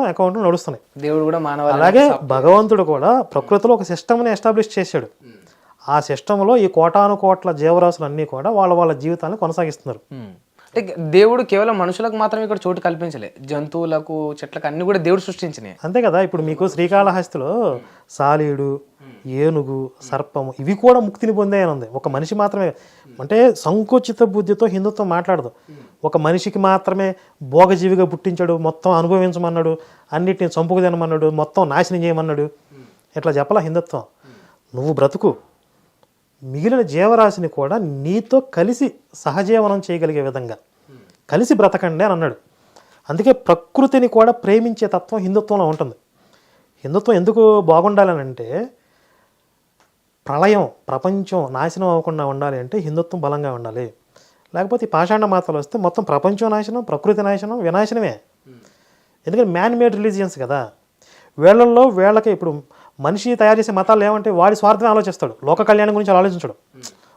అకౌంట్లు నడుస్తున్నాయి. దేవుడు కూడా మానవ అలాగే భగవంతుడు కూడా ప్రకృతిలో ఒక సిస్టమ్ని ఎస్టాబ్లిష్ చేశాడు. ఆ సిస్టంలో ఈ కోటాను కోట్ల జీవరాశులు అన్నీ కూడా వాళ్ళ వాళ్ళ జీవితాన్ని కొనసాగిస్తున్నారు. అంటే దేవుడు కేవలం మనుషులకు మాత్రమే ఇక్కడ చోటు కల్పించలే. జంతువులకు చెట్లకు అన్ని కూడా దేవుడు సృష్టించినాయి. అంతే కదా ఇప్పుడు మీకు శ్రీకాళహస్తిలో సాలీడు ఏనుగు సర్పము ఇవి కూడా ముక్తిని పొందాయని ఉంది. ఒక మనిషి మాత్రమే అంటే సంకుచిత బుద్ధితో హిందుత్వం మాట్లాడదు. ఒక మనిషికి మాత్రమే భోగజీవిగా పుట్టించాడు మొత్తం అనుభవించమన్నాడు అన్నిటిని చంపుకు తినమన్నాడు మొత్తం నాశనం చేయమన్నాడు. ఇట్లా చెప్పాల హిందుత్వం? నువ్వు బ్రతుకు. మిగిలిన జీవరాశిని కూడా నీతో కలిసి సహజీవనం చేయగలిగే విధంగా. కలిసి బ్రతకండి అని అన్నాడు. అందుకే ప్రకృతిని కూడా ప్రేమించే తత్వం హిందుత్వంలో ఉంటుంది. హిందుత్వం ఎందుకు బాగుండాలని అంటే ప్రళయం ప్రపంచం నాశనం అవ్వకుండా ఉండాలి అంటే హిందుత్వం బలంగా ఉండాలి. లేకపోతే ఈ పాషాండ మాతలు వస్తే మొత్తం ప్రపంచం నాశనం ప్రకృతి నాశనం వినాశనమే. ఎందుకంటే మ్యాన్ మేడ్ రిలీజియన్స్ కదా. వీళ్ళల్లో వీళ్ళకి ఇప్పుడు మనిషి తయారు చేసే మతాలు ఏమంటే వాడి స్వార్థమే ఆలోచిస్తాడు. లోక కళ్యాణం గురించి ఆలోచించడు.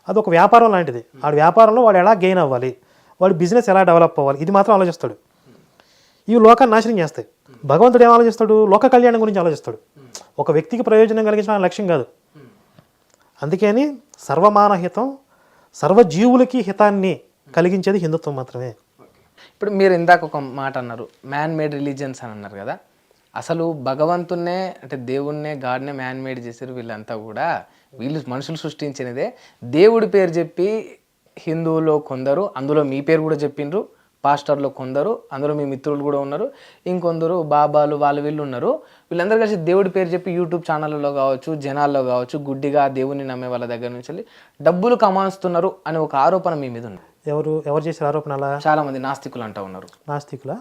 అది ఒక వ్యాపారం లాంటిది. వాడి వ్యాపారంలో వాడు ఎలా గెయిన్ అవ్వాలి? వాడి బిజినెస్ ఎలా డెవలప్ అవ్వాలి? ఇది మాత్రం ఆలోచిస్తాడు. ఇవి లోకాన్ని నాశనం చేస్తాయి. భగవంతుడు ఏం ఆలోచిస్తాడు? లోక కళ్యాణం గురించి ఆలోచిస్తాడు. ఒక వ్యక్తికి ప్రయోజనం కలిగించిన లక్ష్యం కాదు. అందుకని సర్వమానహితం సర్వజీవులకి హితాన్ని కలిగించేది హిందుత్వం మాత్రమే. ఇప్పుడు మీరు ఇందాక ఒక మాట అన్నారు మ్యాన్ మేడ్ రిలీజియన్స్ అని అన్నారు కదా? అసలు భగవంతున్నే అంటే దేవుణ్ణే గాడ్నే మ్యాన్ మేడ్ చేశారు వీళ్ళంతా కూడా. వీళ్ళు మనుషులు సృష్టించినదే. దేవుడి పేరు చెప్పి హిందువులో కొందరు అందులో మీ పేరు కూడా చెప్పిండ్రు పాస్టర్లో కొందరు అందులో మీ మిత్రులు కూడా ఉన్నారు ఇంకొందరు బాబాలు వాళ్ళు వీళ్ళు ఉన్నారు. వీళ్ళందరూ కలిసి దేవుడి పేరు చెప్పి యూట్యూబ్ ఛానళ్ళలో కావచ్చు జనాల్లో కావచ్చు గుడ్డిగా దేవుని నమ్మే వాళ్ళ దగ్గర నుంచి వెళ్ళి డబ్బులు కమాస్తున్నారు అనే ఒక ఆరోపణ మీ మీద ఉంది. ఎవరు ఎవరు చేసే ఆరోపణ అలా? చాలా మంది నాస్తికులు అంటా ఉన్నారు. నాస్తికుల?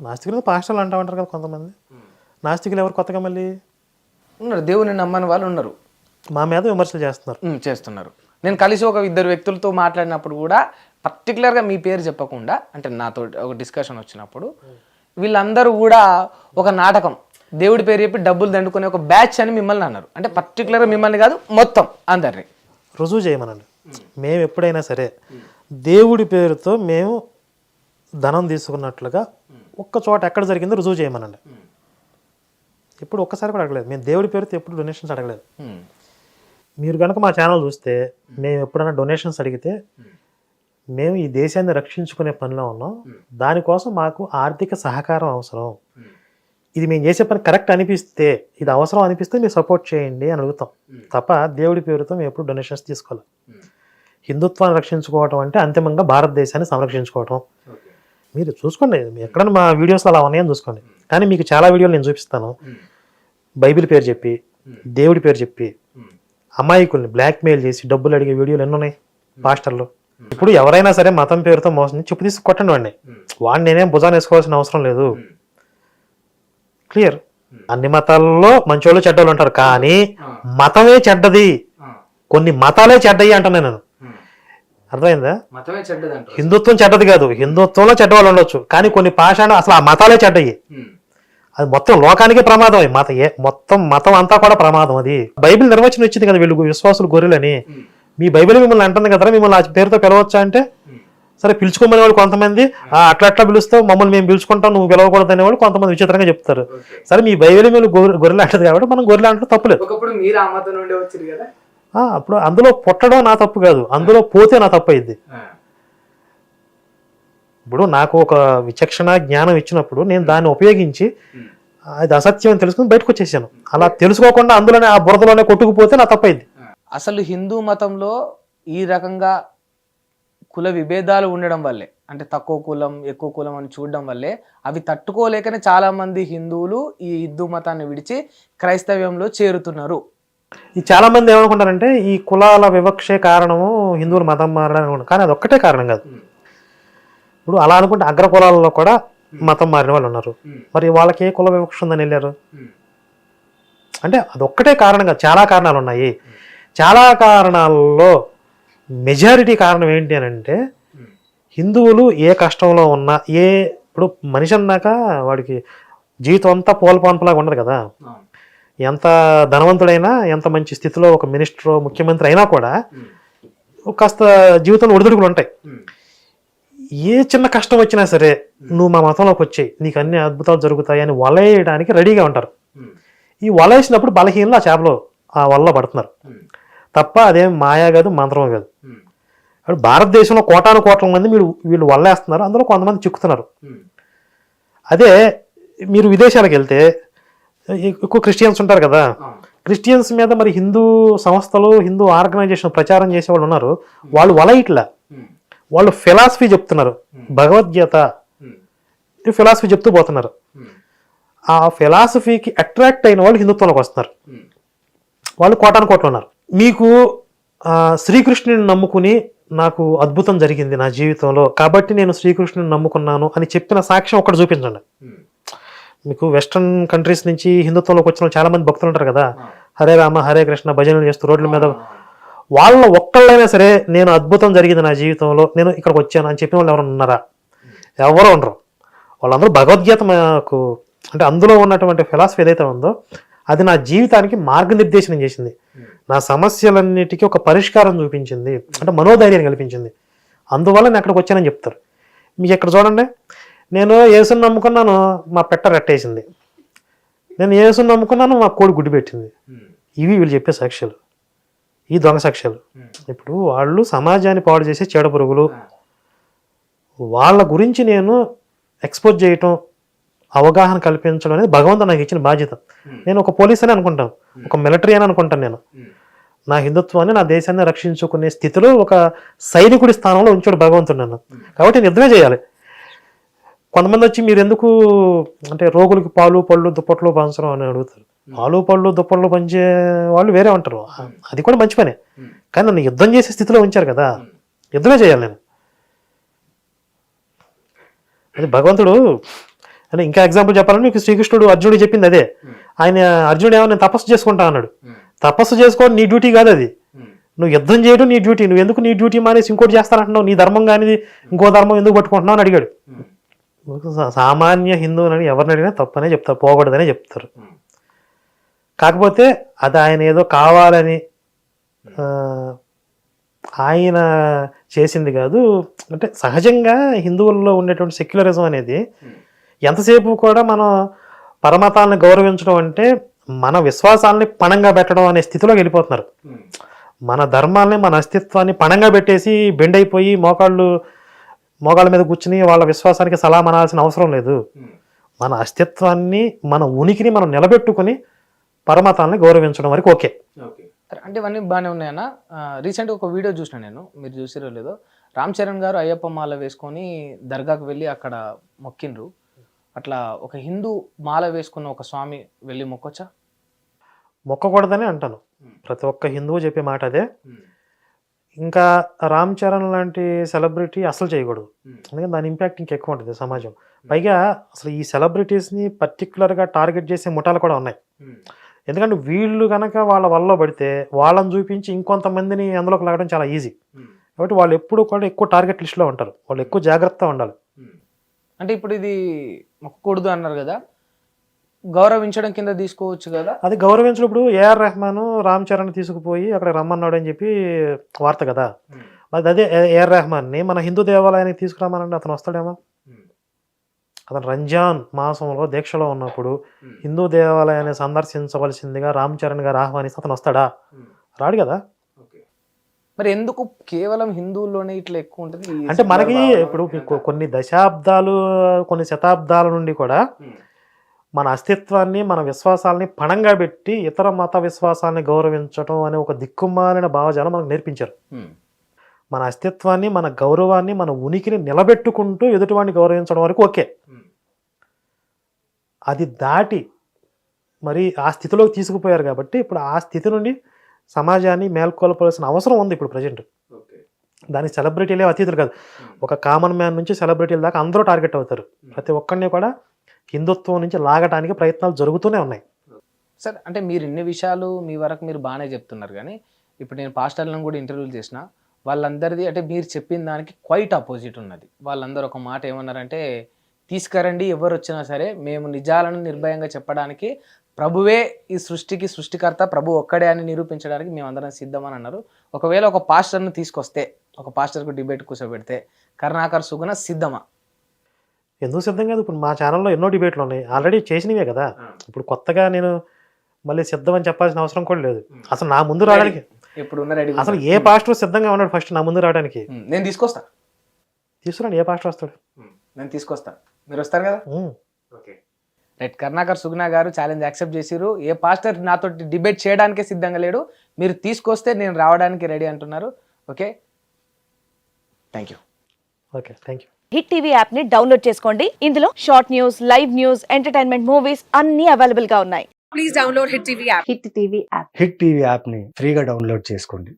నాస్తికులు పాస్టర్లు అంటా ఉంటారు కదా కొంతమంది. నాస్తికులు ఎవరు కొత్తగా మళ్ళీ? ఉన్నారు. దేవుని నమ్మని వాళ్ళు ఉన్నారు. మా మీద విమర్శలు చేస్తున్నారు. చేస్తున్నారు. నేను కలిసి ఒక ఇద్దరు వ్యక్తులతో మాట్లాడినప్పుడు కూడా పర్టికులర్గా మీ పేరు చెప్పకుండా అంటే నాతో ఒక డిస్కషన్ వచ్చినప్పుడు వీళ్ళందరూ కూడా ఒక నాటకం. దేవుడి పేరు చెప్పి డబ్బులు దండుకునే ఒక బ్యాచ్ అని మిమ్మల్ని అన్నారు. అంటే పర్టికులర్గా మిమ్మల్ని కాదు మొత్తం అందరినీ. రుజువు చేయమనండి. మేము ఎప్పుడైనా సరే దేవుడి పేరుతో మేము ధనం తీసుకున్నట్లుగా ఒక్క చోట ఎక్కడ జరిగిందో రుజువు చేయమనండి. ఇప్పుడు ఒక్కసారి కూడా అడగలేదు. మేము దేవుడి పేరుతో ఎప్పుడు డొనేషన్స్ అడగలేదు. మీరు కనుక మా ఛానల్ చూస్తే మేము ఎప్పుడైనా డొనేషన్స్ అడిగితే మేము ఈ దేశాన్ని రక్షించుకునే పనిలో ఉన్నాం. దానికోసం మాకు ఆర్థిక సహకారం అవసరం. ఇది మేము చేసే పని కరెక్ట్ అనిపిస్తే ఇది అవసరం అనిపిస్తే మీరు సపోర్ట్ చేయండి అని అడుగుతాం. తప్ప దేవుడి పేరుతో మేము ఎప్పుడు డొనేషన్స్ తీసుకోవాలి హిందుత్వాన్ని రక్షించుకోవటం అంటే అంతిమంగా భారతదేశాన్ని సంరక్షించుకోవటం. మీరు చూసుకోండి. ఎక్కడైనా మా వీడియోస్లో అలా ఉన్నాయని చూసుకోండి. కానీ మీకు చాలా వీడియోలు నేను చూపిస్తాను. బైబిల్ పేరు చెప్పి దేవుడి పేరు చెప్పి అమాయకుల్ని బ్లాక్మెయిల్ చేసి డబ్బులు అడిగే వీడియోలు ఎన్ని ఉన్నాయి పాస్టర్లు? ఇప్పుడు ఎవరైనా సరే మతం పేరుతో మోసం చెప్పు తీసి కొట్టండి వాడిని. వాడిని నేనేం భుజాన్ని వేసుకోవాల్సిన అవసరం లేదు. క్లియర్? అన్ని మతాల్లో మంచోళ్ళు చెడ్డోళ్ళు ఉంటారు కానీ మతమే చెడ్డది. కొన్ని మతాలే చెడ్డయి అంటున్నాను నేను. అర్థమైందా? హిందుత్వం చెడ్డది కాదు. హిందుత్వంలో చెడ్డవాళ్ళు ఉండొచ్చు కానీ కొన్ని పాషాణ అసలు ఆ మతాలే చెడ్డయి. అది మొత్తం లోకానికే ప్రమాదం అది మత. ఏ మొత్తం మతం అంతా కూడా ప్రమాదం అది. బైబిల్ నిర్వచనం ఇచ్చింది కదా వీళ్ళు విశ్వాసులు గొర్రెలని. మీ బైబిల్ మిమ్మల్ని అంటుంది కదా మిమ్మల్ని ఆ పేరుతో పిలవచ్చా అంటే సరే పిలుచుకోమనే వాళ్ళు కొంతమంది "ఆ, అట్లా అట్లా పిలుస్తావు మమ్మల్ని మేము పిలుచుకుంటాం నువ్వు పిలవకూడదు అనేవాళ్ళు కొంతమంది విచిత్రంగా చెప్తారు. సరే మీ బైబిల్ గొర్రె గొర్రెలు అంటది కాబట్టి మనం గొర్రెలు అంటే తప్పులేదు. అప్పుడు అందులో పుట్టడం నా తప్పు కాదు అందులో పోతే నా తప్పు అయింది. ఇప్పుడు నాకు ఒక విచక్షణ జ్ఞానం ఇచ్చినప్పుడు నేను దాన్ని ఉపయోగించి అది అసత్యం అని తెలుసుకుని బయటకు వచ్చేసాను అలా తెలుసుకోకుండా అందులోనే ఆ బురదలోనే కొట్టుకుపోతే నా తప్పైంది. అసలు హిందూ మతంలో ఈ రకంగా కుల విభేదాలు ఉండడం వల్లే అంటే తక్కువ కులం ఎక్కువ కులం అని చూడడం వల్లే అవి తట్టుకోలేకనే చాలా మంది హిందువులు ఈ హిందూ మతాన్ని విడిచి క్రైస్తవ్యంలో చేరుతున్నారు. ఈ చాలా మంది ఏమనుకుంటారంటే ఈ కులాల వివక్షే కారణము హిందువులు మతం మారడానికి. కానీ అది ఒక్కటే కారణం కాదు. ఇప్పుడు అలా అనుకుంటే అగ్ర కులాలలో కూడా మతం మారిన వాళ్ళు ఉన్నారు. మరి వాళ్ళకి ఏ కుల వివక్ష ఉందని వెళ్ళారు? అంటే అదొక్కటే కారణం కాదు చాలా కారణాలు ఉన్నాయి. చాలా కారణాల్లో మెజారిటీ కారణం ఏంటి అని అంటే హిందువులు ఏ కష్టంలో ఉన్నా ఏ ఇప్పుడు మనిషి అన్నాక వాడికి జీవితం అంతా పోల్పాన్పులాగా ఉండదు కదా. ఎంత ధనవంతుడైనా ఎంత మంచి స్థితిలో ఒక మినిస్టర్ ముఖ్యమంత్రి అయినా కూడా కాస్త జీవితంలో ఒడిదుడుకులు ఉంటాయి. ఏ చిన్న కష్టం వచ్చినా సరే నువ్వు మా మతంలోకి వచ్చాయి. నీకు అన్ని అద్భుతాలు జరుగుతాయి అని వలయడానికి రెడీగా ఉంటారు. ఈ వలేసినప్పుడు బలహీనలు ఆ చేపలో ఆ వల్ల పడుతున్నారు. తప్ప అదేం మాయా కాదు మంత్రం కాదు. ఇప్పుడు భారతదేశంలో కోటాను కోట్ల మంది మీరు వీళ్ళు వల్లేస్తున్నారు అందులో కొంతమంది చిక్కుతున్నారు. అదే మీరు విదేశాలకు వెళ్తే ఎక్కువ క్రిస్టియన్స్ ఉంటారు కదా. క్రిస్టియన్స్ మీద మరి హిందూ సంస్థలు హిందూ ఆర్గనైజేషన్ ప్రచారం చేసే వాళ్ళు ఉన్నారు వాళ్ళు వల ఇట్లా వాళ్ళు ఫిలాసఫీ చెప్తున్నారు. భగవద్గీత. ఫిలాసఫీ చెప్తూ పోతున్నారు. ఆ ఫిలాసఫీకి అట్రాక్ట్ అయిన వాళ్ళు హిందుత్వంలోకి వస్తున్నారు. వాళ్ళు కోటాను కోట్లు ఉన్నారు. మీకు శ్రీకృష్ణుని నమ్ముకుని నాకు అద్భుతం జరిగింది నా జీవితంలో. కాబట్టి నేను శ్రీకృష్ణుని నమ్ముకున్నాను అని చెప్పిన సాక్ష్యం ఒకటి చూపించండి. మీకు వెస్ట్రన్ కంట్రీస్ నుంచి హిందుత్వంలోకి వచ్చిన చాలా మంది భక్తులు ఉంటారు కదా. హరే రామ హరే కృష్ణ భజనలు చేస్తూ రోడ్ల మీద వాళ్ళ ఒక్కళ్ళైనా సరే నేను అద్భుతం జరిగింది నా జీవితంలో నేను ఇక్కడికి వచ్చాను అని చెప్పిన వాళ్ళు ఎవరు ఉన్నారా? ఎవరు ఉండరు. వాళ్ళందరూ భగవద్గీత మాకు అంటే అందులో ఉన్నటువంటి ఫిలాసఫీ ఏదైతే ఉందో అది నా జీవితానికి మార్గనిర్దేశనం చేసింది. నా సమస్యలన్నిటికీ ఒక పరిష్కారం చూపించింది. అంటే మనోధైర్యాన్ని కల్పించింది. అందువల్ల నేను అక్కడికి వచ్చానని చెప్తారు. మీకు ఇక్కడ చూడండి. నేను యేసుని నమ్ముకున్నాను మా పెట్ట రెట్టేసింది. నేను యేసుని నమ్ముకున్నాను మా కోడి గుడ్డి పెట్టింది. ఇవి వీళ్ళు చెప్పే సాక్ష్యాలు. ఈ దొంగ సాక్ష్యాలు. ఇప్పుడు వాళ్ళు సమాజాన్ని పాడు చేసే చెడ పురుగులు. వాళ్ళ గురించి నేను ఎక్స్పోజ్ చేయటం అవగాహన కల్పించడం అనేది భగవంతుడు నాకు ఇచ్చిన బాధ్యత. నేను ఒక పోలీస్ అని అనుకుంటాను. ఒక మిలిటరీ అని అనుకుంటాను నేను. నా హిందుత్వాన్ని నా దేశాన్ని రక్షించుకునే స్థితిలో ఒక సైనికుడి స్థానంలో ఉంచాడు భగవంతుడు నన్ను. కాబట్టి నేను యుద్ధమే చేయాలి. కొంతమంది వచ్చి మీరు ఎందుకు అంటే రోగులకి పాలు పళ్ళు దుప్పట్లు పంచడం అని అడుగుతారు. పాలు పళ్ళు దుప్పట్లు పంచే వాళ్ళు వేరే ఉంటారు. అది కూడా మంచి పనే. కానీ నన్ను యుద్ధం చేసే స్థితిలో ఉంచారు కదా. యుద్ధమే చేయాలి నేను. అది భగవంతుడు అంటే ఇంకా ఎగ్జాంపుల్ చెప్పాలంటే మీకు శ్రీకృష్ణుడు అర్జునుడు చెప్పింది అదే. ఆయన అర్జునుడు ఏమో నేను తపస్సు చేసుకుంటా అన్నాడు. తపస్సు చేసుకోవడం నీ డ్యూటీ కాదు అది. నువ్వు యుద్ధం చేయడం నీ డ్యూటీ. నువ్వు ఎందుకు నీ డ్యూటీ మానేసి ఇంకోటి చేస్తానంటున్నావు? నీ ధర్మం కానీ ఇంకో ధర్మం ఎందుకు పట్టుకుంటున్నావు అని అడిగాడు. సామాన్య హిందువులని ఎవరిని అడిగినా తప్పనే చెప్తారు పోకూడదనే చెప్తారు. కాకపోతే అది ఆయన ఏదో కావాలని ఆయన చేసింది కాదు. అంటే సహజంగా హిందువుల్లో ఉండేటువంటి సెక్యులరిజం అనేది ఎంతసేపు కూడా మనం పరమతాలను గౌరవించడం అంటే మన విశ్వాసాలని పణంగా పెట్టడం అనే స్థితిలోకి వెళ్ళిపోతున్నారు. మన ధర్మాల్ని మన అస్తిత్వాన్ని పణంగా పెట్టేసి బెండ్ అయిపోయి మోకాళ్ళు మోకాళ్ళ మీద కూర్చుని వాళ్ళ విశ్వాసానికి సలాం అనాల్సిన అవసరం లేదు. మన అస్తిత్వాన్ని మన ఉనికిని మనం నిలబెట్టుకుని పరమతాలని గౌరవించడం వరకు ఓకే. అంటే ఇవన్నీ బాగానే ఉన్నాయన్న. రీసెంట్గా ఒక వీడియో చూసిన నేను మీరు చూసిరో లేదో. రామ్ చరణ్ గారు అయ్యప్ప మాల వేసుకొని దర్గాకు వెళ్ళి అక్కడ మొక్కిండ్రు. అట్లా ఒక హిందూ మాల వేసుకున్న ఒక స్వామి వెళ్ళి మొక్కొచ్చా? మొక్కకూడదని అంటాను. ప్రతి ఒక్క హిందువు చెప్పే మాట అదే. ఇంకా రామ్ చరణ్ లాంటి సెలబ్రిటీ అసలు చేయకూడదు. ఎందుకంటే దాని ఇంపాక్ట్ ఇంకెక్కువ ఉంటుంది సమాజం పైగా అసలు ఈ సెలబ్రిటీస్ని పర్టికులర్గా టార్గెట్ చేసే ముఠాలు కూడా ఉన్నాయి. ఎందుకంటే వీళ్ళు కనుక వాళ్ళ వల్ల పడితే వాళ్ళని చూపించి ఇంకొంతమందిని అందులోకి లాగడం చాలా ఈజీ. కాబట్టి వాళ్ళు ఎప్పుడు కూడా ఎక్కువ టార్గెట్ లిస్ట్లో ఉంటారు. వాళ్ళు ఎక్కువ జాగ్రత్తగా ఉండాలి. అంటే ఇప్పుడు ఇది మొక్కకూడదు అన్నారు కదా. గౌరవించడం కింద తీసుకోవచ్చు కదా. అది గౌరవించినప్పుడు ఏఆర్ రెహమాన్ రామ్ చరణ్ తీసుకుపోయి అక్కడ రమ్మన్నాడు అని చెప్పి వార్త కదా. మరి అదే ఏ- ఏఆర్ రెహమాన్ని మన హిందూ దేవాలయానికి తీసుకురామనండి అతను వస్తాడేమో? అతను రంజాన్ మాసంలో దీక్షలో ఉన్నప్పుడు హిందూ దేవాలయాన్ని సందర్శించవలసిందిగా రామ్ చరణ్ గారు ఆహ్వానిస్తే అతను వస్తాడా? రాడు కదా? మరి ఎందుకు కేవలం హిందువుల్లోనే ఇట్లా ఎక్కువ ఉంటుంది? అంటే మనకి ఇప్పుడు కొన్ని దశాబ్దాలు కొన్ని శతాబ్దాల నుండి కూడా మన అస్తిత్వాన్ని మన విశ్వాసాలని పణంగా పెట్టి ఇతర మత విశ్వాసాలని గౌరవించడం అనే ఒక దిక్కుమాలిన భావజాలం మనకు నేర్పించారు. ఉమ్. మన అస్తిత్వాన్ని మన గౌరవాన్ని మన ఉనికిని నిలబెట్టుకుంటూ ఎదుటివాడిని గౌరవించడం వరకు ఓకే. అది దాటి మరి ఆ స్థితిలోకి తీసుకుపోయారు కాబట్టి ఇప్పుడు ఆ స్థితి నుండి సమాజాన్ని మేల్కొల్పాల్సిన అవసరం ఉంది ఇప్పుడు ప్రజెంట్ దానికి సెలబ్రిటీలే అతీతులు కాదు. ఒక కామన్ మ్యాన్ నుంచి సెలబ్రిటీల దాకా అందరూ టార్గెట్ అవుతారు. ప్రతి ఒక్కరిని కూడా హిందుత్వం నుంచి లాగడానికి ప్రయత్నాలు జరుగుతూనే ఉన్నాయి. సరే అంటే మీరు ఇన్ని విషయాలు మీ వరకు మీరు బాగానే చెప్తున్నారు కానీ ఇప్పుడు నేను పాస్టర్లను కూడా ఇంటర్వ్యూలు చేసిన వాళ్ళందరిది అంటే మీరు చెప్పిన దానికి క్వైట్ ఆపోజిట్ ఉన్నది. వాళ్ళందరూ ఒక మాట ఏమన్నారంటే తీసుకురండి ఎవరు వచ్చినా సరే మేము నిజాలను నిర్భయంగా చెప్పడానికి ప్రభువే ఈ సృష్టికి సృష్టికర్త ప్రభు ఒక్కడే అని నిరూపించడానికి మేమందరం సిద్ధమని అన్నారు. ఒకవేళ ఒక పాస్టర్ను తీసుకొస్తే ఒక పాస్టర్కు డిబేట్ కూర్చోబెడితే కరుణాకర్ సుగుణ సిద్ధమా? ఎందుకు సిద్ధం కాదు? ఇప్పుడు మా ఛానల్లో ఎన్నో డిబేట్లు ఉన్నాయి. ఆల్రెడీ చేసినవే కదా. ఇప్పుడు కొత్తగా నేను మళ్ళీ సిద్ధం అని చెప్పాల్సిన అవసరం కూడా లేదు. అసలు నా ముందు రావడానికి ఇప్పుడు అసలు ఏ పాస్టర్ సిద్ధంగా ఉన్నాడు ఫస్ట్ నా ముందు రావడానికి? నేను తీసుకొస్తా. తీసుకురాండి ఏ పాస్టర్ వస్తాడు? నేను తీసుకొస్తా. మీరు వస్తారు కదా. ఓకే. రైట్ కరుణాకర్ సుగుణ గారు ఛాలెంజ్ యాక్సెప్ట్ చేసిరు ఏ పాస్టర్ నాతో డిబేట్ చేయడానికే సిద్ధంగా లేడు. మీరు తీసుకొస్తే నేను రావడానికి రెడీ అంటున్నారు. Okay? Thank you. Okay thank you. Hit TV యాప్ని డౌన్లోడ్ చేసుకోండి. ఇందులో short news live news entertainment movies అన్ని అవైలబుల్గా ఉన్నాయి. please download Hit TV app. Hit TV app. Hit TV యాప్ని ఫ్రీగా డౌన్లోడ్ చేసుకోండి.